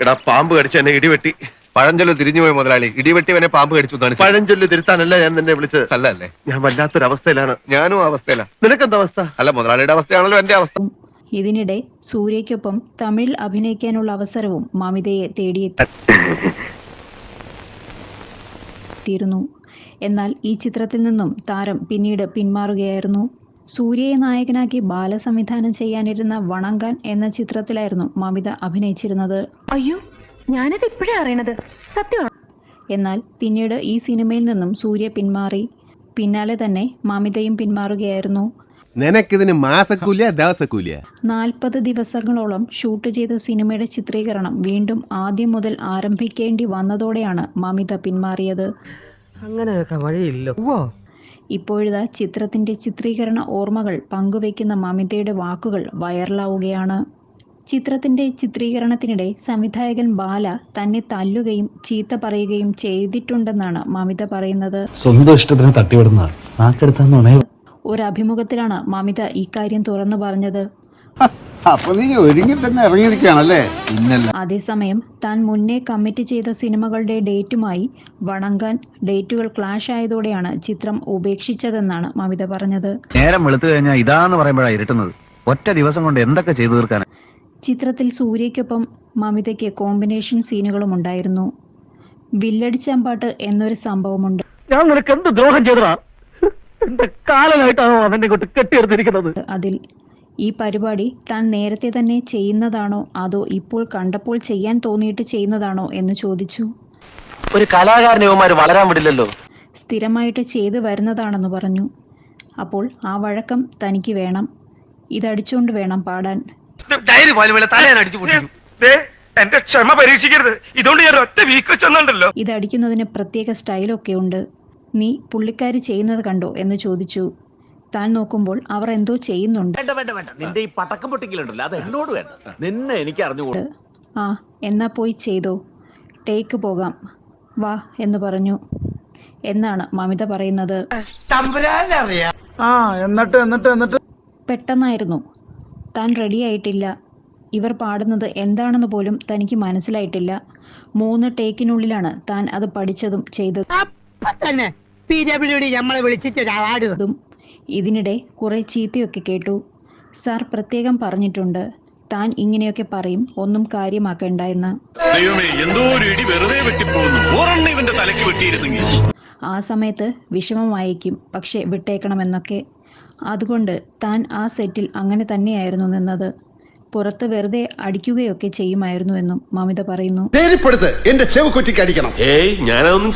എടാ പാമ്പ് കടിച്ച എന്നെ ഇടിവെട്ടി. പഴഞ്ചൊല്ല് തിരിഞ്ഞുപോയി മുതലാളി. ഇടിവെട്ടിവനെ പാമ്പ് കടിച്ചു എന്നാണ് ശരി. പഴഞ്ചൊല്ല് തിരുത്താനല്ല ഞാൻ നിന്നെ വിളിച്ചത്. അല്ലല്ലേ? ഞാൻ വല്ലാത്തൊരവസ്ഥയിലാണ്. ഞാനും ആ അവസ്ഥയില. നിനക്കെന്താ അവസ്ഥ? അല്ല മുതലാളിയുടെ അവസ്ഥയാണല്ലോ എന്റെ അവസ്ഥ. ഇതിനിടെ സൂര്യയ്ക്കൊപ്പം തമിഴിൽ അഭിനയിക്കാനുള്ള അവസരവും മമിതയെ തേടിയെത്തിയിരുന്നു എന്നാൽ ഈ ചിത്രത്തിൽ നിന്നും താരം പിന്നീട് പിന്മാറുകയായിരുന്നു. സൂര്യയെ നായകനാക്കി ബാലസംവിധാനം ചെയ്യാനിരുന്ന വണങ്കാൻ എന്ന ചിത്രത്തിലായിരുന്നു മമിത അഭിനയിച്ചിരുന്നത്. അയ്യോ ഞാനത് ഇപ്പോഴേ അറിയണത്. സത്യമാണ് എന്നാൽ പിന്നീട് ഈ സിനിമയിൽ നിന്നും സൂര്യ പിന്മാറി. പിന്നാലെ തന്നെ മമിതയും പിന്മാറുകയായിരുന്നു. നിനക്കിതിന് മാസക്കൂലിയ ദിവസക്കൂലിയ? നാൽപ്പത് ദിവസങ്ങളോളം ഷൂട്ട് ചെയ്ത സിനിമയുടെ ചിത്രീകരണം വീണ്ടും ആദ്യം മുതൽ ആരംഭിക്കേണ്ടി വന്നതോടെയാണ് മമിത പിന്മാറിയത്. അങ്ങനെയൊക്കെ വഴിയില്ല. ഓ ഇപ്പോഴിതാ ചിത്രത്തിന്റെ ചിത്രീകരണ ഓർമ്മകൾ പങ്കുവയ്ക്കുന്ന മമിതയുടെ വാക്കുകൾ വൈറലാവുകയാണ് ചിത്രത്തിന്റെ ചിത്രീകരണത്തിനിടെ സംവിധായകൻ ബാല തന്നെ തല്ലുകയും ചീത്ത പറയുകയും ചെയ്തിട്ടുണ്ടെന്നാണ് മമിത പറയുന്നത്. സ്വന്തം ഇഷ്ടത്തിന് തട്ടിവിടുന്ന നാക്കെടുത്താന്നുണേ ഒരു അഭിമുഖത്തിലാണ് മമിത ഇക്കാര്യം തുറന്നു പറഞ്ഞത്. അപ്പൊ നീ ഒരുങ്ങി തന്നെ ഇറങ്ങിയിരിക്കുകയാണല്ലേ? അതേസമയം താൻ മുന്നേ കമ്മിറ്റ് ചെയ്ത സിനിമകളുടെ ഡേറ്റുമായി വണങ്കാൻ ഡേറ്റുകൾ ക്ലാഷ് ആയതോടെയാണ് ചിത്രം ഉപേക്ഷിച്ചതെന്നാണ് മമിത പറഞ്ഞത്. നേരം വെളുത്തു കഴിഞ്ഞാൽ ഇതാന്ന് പറയുമ്പോഴാണ് ഇരുട്ടുന്നത്. ഒറ്റ ദിവസം കൊണ്ട് എന്തൊക്കെ ചെയ്തു തീർക്കാൻ? ചിത്രത്തിൽ സൂര്യയ്ക്കൊപ്പം മമിതയ്ക്ക് കോമ്പിനേഷൻ സീനുകളും ഉണ്ടായിരുന്നു. വില്ലടിച്ചാമ്പാട്ട് എന്നൊരു സംഭവമുണ്ട്. ഞാൻ നിനക്ക് എന്ത് ദ്രോഹം ചെയ്തടാ എന്റെ കാലനായിട്ടാണോ അവന്റെ കൊണ്ട് കെട്ടിയെടുത്തിരിക്കുന്നത്? അതിൽ ഈ പരിപാടി താൻ നേരത്തെ തന്നെ ചെയ്യുന്നതാണോ? അതോ ഇപ്പോൾ കണ്ടപ്പോൾ ചെയ്യാൻ തോന്നിയിട്ട് ചെയ്യുന്നതാണോ എന്ന് ചോദിച്ചു. ഒരു കലാകാരനെ വളരാൻ വിടില്ലല്ലോ. സ്ഥിരമായിട്ട് ചെയ്തു വരുന്നതാണെന്ന് പറഞ്ഞു. അപ്പോൾ ആ വഴക്കം തനിക്ക് വേണം. ഇതടിച്ചുകൊണ്ട് വേണം പാടാൻ. ഡയറി എന്റെ ക്ഷമ പരീക്ഷിക്കരുത്. ഇതുകൊണ്ട് ഞാൻ ഒറ്റ വീക്ക് ചെന്നുണ്ടല്ലോ ഇതടിക്കുന്നതിന് പ്രത്യേക സ്റ്റൈലൊക്കെ ഉണ്ട്. നീ പുള്ളിക്കാരി ചെയ്യുന്നത് കണ്ടോ എന്ന് ചോദിച്ചു. താൻ നോക്കുമ്പോൾ അവർ എന്തോ ചെയ്യുന്നുണ്ട്. വേണ്ട വേണ്ട വേണ്ട. നിന്റെ ഈ പടക്കം പൊട്ടിക്കലുണ്ടല്ലോ. അത് എന്നോട് വേണ്ട. നിന്നെ എനിക്ക് അറിഞ്ഞുകൂടാ. ആ എന്നാ പോയി ചെയ്തോ. ടേക്ക് പോകാം. വാ എന്ന് പറഞ്ഞു. എന്നാണ് മമിത പറയുന്നത്. ആ എന്നിട്ട് എന്നിട്ട് എന്നിട്ട്. പെട്ടെന്നായിരുന്നു. താൻ റെഡിയായിട്ടില്ല ഇവർ പാടുന്നത് എന്താണെന്ന് പോലും തനിക്ക് മനസ്സിലായിട്ടില്ല. മൂന്ന് ടേക്കിനുള്ളിലാണ് താൻ അത് പഠിച്ചതും ചെയ്തതും. ഇതിനിടെ കുറെ ചീത്തയൊക്കെ കേട്ടു. സാർ പ്രത്യേകം പറഞ്ഞിട്ടുണ്ട്. താൻ ഇങ്ങനെയൊക്കെ പറയും ഒന്നും കാര്യമാക്കേണ്ട എന്ന് എന്തോ ഇടി വെറുതെ വെട്ടിപ്പോകുന്നു. ഓറണ്ണ തലയ്ക്ക് വെട്ടിയിരുന്നെങ്കിൽ. ആ സമയത്ത് വിഷമമായിരിക്കും പക്ഷെ വിട്ടേക്കണമെന്നൊക്കെ. അതുകൊണ്ട് താൻ ആ സെറ്റിൽ അങ്ങനെ തന്നെയായിരുന്നു നിന്നത്. പുറത്ത് വെറുതെ അടിക്കുകയൊക്കെ ചെയ്യുമായിരുന്നു എന്നും മമിത പറയുന്നു. എന്റെ ചെവ് കുറ്റിക്ക് അടിക്കണം. ഞാനതൊന്നും